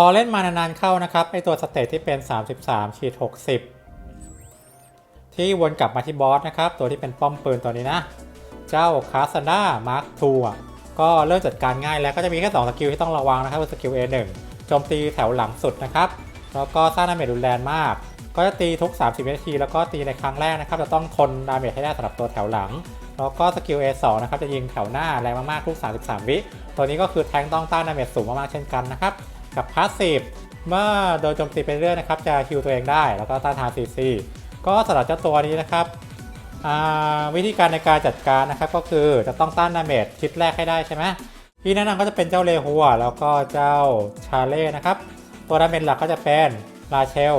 พอเล่นมานานๆเข้านะครับไอตัวสเตตที่เป็น 33ขีด60 ที่วนกลับมาที่บอสนะครับ ตัวที่เป็นป้อมปืนตัวนี้นะ เจ้าคาสนามาร์คทูก็เริ่มจัดการง่ายแล้วก็จะมีแค่ 2 สกิลที่ต้องระวังนะครับคือสกิล A1 โจมตีแถวหลังสุดนะครับ แล้วก็สร้างดาเมจรุนแรงมาก ก็จะตีทุก 30วินาที แล้วก็ตีในครั้งแรกนะครับ จะต้องทนดาเมจให้ได้สำหรับตัวแถวหลัง แล้วก็สกิล A2 นะครับจะยิงแถวหน้าแรงมากๆทุก 33 วิ ตัวนี้ก็คือแทงต้องต้านดาเมจสูงมากๆเช่นกันนะครับ กับพาสซีฟเมื่อโดนโจมตีไปเรื่อยนะครับ จะฮิวตัวเองได้ แล้วก็ต้านทาน CC ก็สำหรับเจ้าตัวนี้นะครับวิธีการในการจัดการนะครับก็คือจะต้องต้านดาเมจชิดแรกให้ได้ใช่ไหมที่แนะนำก็จะเป็นเจ้าเลหัวแล้วก็เจ้าชาเล่นะครับ ตัวดาเมจหลักก็จะเป็นราเชล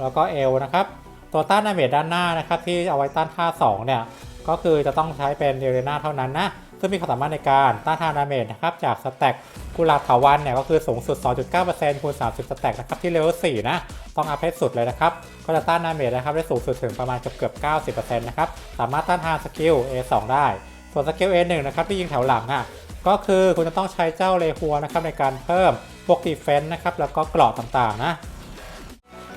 แล้วก็เอลนะครับ ตัวต้านดาเมจด้านหน้านะครับที่เอาไว้ต้านค่า2เนี่ยก็คือจะต้องใช้เป็นเดเรนาเท่านั้นนะ ซึ่งมีความสามารถในการต้านทานดาเมจนะครับ จากสแต็กกุหลาบเถาวันเนี่ยก็คือสูงสุด 2.9%คูณ 30 สแต็กนะครับ ที่เลเวล4นะ ต้องอัพให้สุดเลยนะครับ ก็จะต้านดาเมจนะครับได้สูงสุดถึงประมาณเกือบเกือบ90%นะครับ สามารถต้านทานสกิล A2 ได้ ส่วนสกิล A1 นะครับที่ยิงแถวหลังอะก็คือคุณจะต้องใช้เจ้าเลหัวนะครับในการเพิ่มพวกดีเฟนต์นะครับแล้วก็เกราะต่างๆนะ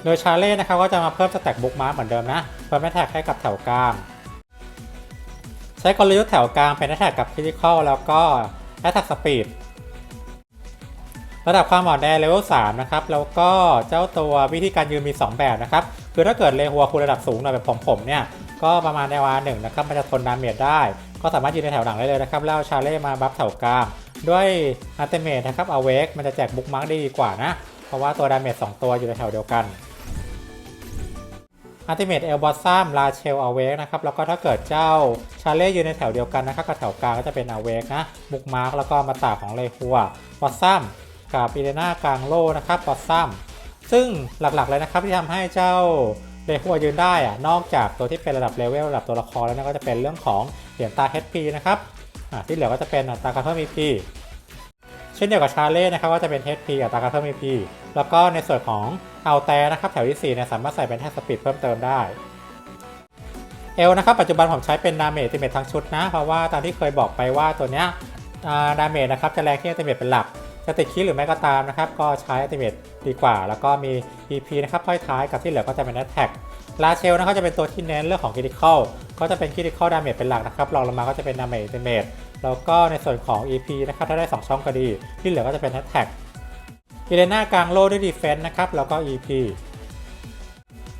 โดยชาเล่นะครับก็จะมาเพิ่มสแต็กบุกมาร์เหมือนเดิมนะเพิ่มแอทแท็กให้กับแถวกลาง ใช้กลยุทธ์แถวกลางเป็นแอทแท็กกับคริติคอลแล้วก็แอทแท็กสปีดระดับความอ่อนแอเลเวล3นะครับ แล้วก็เจ้าตัววิธีการยืนมี 2 แบบนะครับ คือถ้าเกิดเลหัวคุณระดับสูงหน่อยแบบผมผมเนี่ย ก็ประมาณในวาหนึ่งนะครับ มันจะทนดาเมจได้ ก็สามารถยืนในแถวหลังได้เลยนะครับ แล้วชาเล่มาบัฟแถวกลาง ด้วยอัลเตเมทนะครับ เอาเวกมันจะแจกบุ๊กมาร์กได้ดีกว่านะ เพราะว่าตัวดาเมจ2ตัวอยู่ในแถวเดียวกัน อัลติเมทเอลบอสซัมลาเชลอเวกนะครับ แล้วก็ถ้าเกิดเจ้าชาเล่อยู่ในแถวเดียวกันนะครับกับแถวกลางก็จะเป็นอเวกนะบุกมาร์กแล้วก็มาตาของเลหัวบอสซัมกับอีเดนากลางโลนะครับบอสซัมซึ่งหลักๆเลยนะครับที่ทำให้เจ้าเลหัวยืนได้อะนอกจากตัวที่เป็นระดับเลเวลระดับตัวละครแล้วนะก็จะเป็นเรื่องของเหรียญตา HP นะครับอะที่เหลือก็จะเป็นอัตราการเพิ่ม EP เช่นเดียวกับชาเล่นะครับก็จะเป็น HP อัตราการเพิ่ม EP แล้วก็ในส่วนของเอาแต่นะครับแถวที่4เนี่ยสามารถใส่เป็นแท็กสปีดเพิ่มเติมได้เอลนะครับปัจจุบันผมใช้เป็นดาเมจติเมททั้งชุดนะ เพราะว่าตามที่เคยบอกไปว่าตัวเนี้ยดาเมจนะครับจะแรงที่ติเมทเป็นหลักจะติดคีหรือไม่ก็ตามนะครับ ก็ใช้อัติเมทดีกว่า แล้วก็มี EP นะครับห้อยท้ายกับที่เหลือก็จะเป็น Attack ลาเชลนะครับจะเป็นตัวที่เน้นเรื่องของ Critical ก็จะเป็น Critical Damage เป็นหลักนะครับรองลงมาก็จะเป็น Damage Ultimate แล้วก็ในส่วนของ EP นะครับถ้าได้ 2 ช่องก็ดี ที่เหลือก็จะเป็น Attack อี เลน่ากลางโลด้วย Defense นะครับ แล้วก็ EP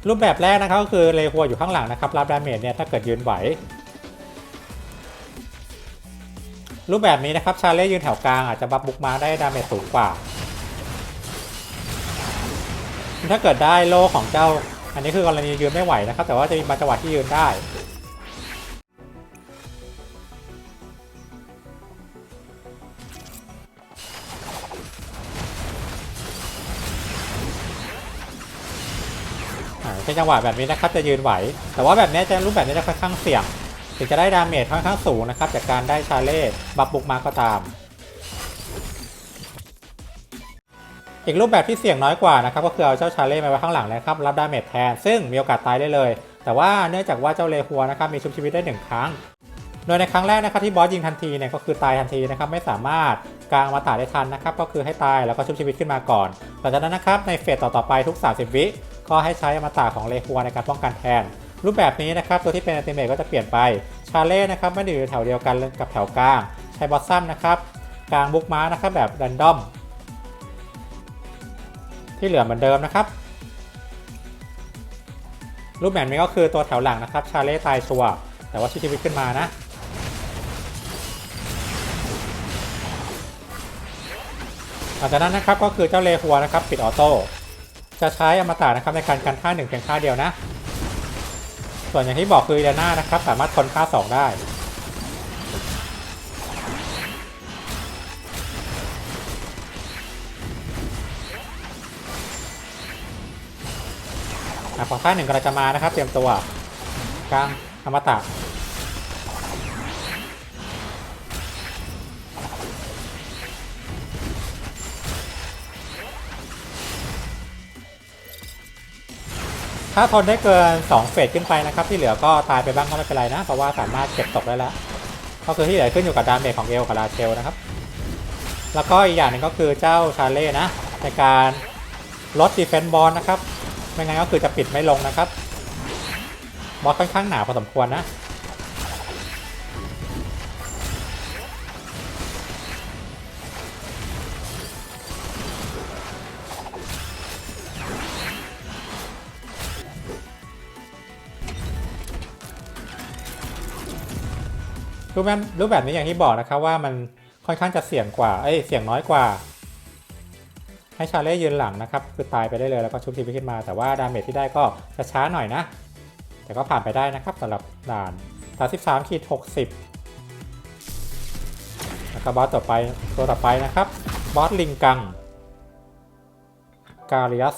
รูปแบบแรกนะครับก็คือเลหัวอยู่ข้างหลังนะครับรับดาเมจเนี่ยถ้าเกิดยืนไหว รูปแบบนี้นะครับชาเล่ยืนแถวกลางอาจจะบัฟบุกมาได้ดาเมจสูงกว่า ถ้าเกิดได้โลของเจ้า อันนี้คือกรณียืนไม่ไหวนะครับ แต่ว่าจะมีบางจังหวะที่ยืนได้ อ่าเป็นจังหวะแบบนี้นะครับจะยืนไหว แต่ว่าแบบนี้จะรูปแบบนี้จะค่อนข้างเสี่ยง ถึงจะได้ดาเมจค่อนข้างสูงนะครับจากการได้ชาเล่บับบุกมาก็ตาม อีกรูปแบบที่เสี่ยงน้อยกว่านะครับก็คือเอาเจ้าชาเล่มาไว้ข้างหลังนะครับรับดาเมจแทน ซึ่งมีโอกาสตายได้เลย แต่ว่าเนื่องจากว่าเจ้าเลหัวนะครับมีชุบชีวิตได้หนึ่งครั้ง โดยในครั้งแรกนะครับที่บอสยิงทันทีเนี่ยก็คือตายทันทีนะครับไม่สามารถกางมาตาได้ทันนะครับก็คือให้ตายแล้วก็ชุบชีวิตขึ้นมาก่อนหลังจากนั้นนะครับในเฟสต่อๆไปทุก 30 วิก็ให้ใช้อมตะของเลหัวในการป้องกันแทน รูปแบบนี้นะครับตัวที่เป็นอัติเมทก็จะเปลี่ยนไปชาเล่นะครับไม่ได้อยู่แถวเดียวกันกับแถวกลางใช้บอสซัมนะครับกลางบุกม้านะครับแบบแรนดอมที่เหลือเหมือนเดิมนะครับ รูปแบบนี้ก็คือตัวแถวหลังนะครับชาเล่ตายชัวแต่ว่าชุบชีวิตขึ้นมานะ หลังจากนั้นนะครับก็คือเจ้าเลหัวนะครับปิดออโต้จะใช้อมตะนะครับในการกันท่าหนึ่งเพียงท่าเดียวนะ ส่วนอย่างที่บอกคือเดน่านะครับสามารถทนค่า 2 ได้ พอท่าหนึ่งกำลังจะมานะครับ เตรียมตัวกลางอมตะ ถ้าทนได้เกิน 2 เฟสขึ้นไปนะครับ ที่เหลือก็ตายไปบ้างก็ไม่เป็นไรนะ เพราะว่าสามารถเก็บตกได้แล้ว ก็คือที่เหลือขึ้นอยู่กับดาเมจของเอลกับราเชลนะครับ แล้วก็อีกอย่างหนึ่งก็คือเจ้าชาเล่นะ ในการลดดีเฟนต์บอลนะครับ ไม่งั้นก็คือจะปิดไม่ลงนะครับบอสค่อนข้างหนาพอสมควรนะ รูปแบบรูปแบบนี้อย่างที่บอกนะครับว่ามันค่อนข้างจะเสี่ยงกว่า เอ้ย เสี่ยงน้อยกว่า ให้ชาเล่ยืนหลังนะครับ คือตายไปได้เลยแล้วก็ชุบทีไปขึ้นมา แต่ว่าดาเมจที่ได้ก็จะช้าหน่อยนะ แต่ก็ผ่านไปได้นะครับสำหรับด่าน33ขีด60แล้วก็บอสต่อไปตัวต่อไปนะครับ บอสลิงกังกาเลียส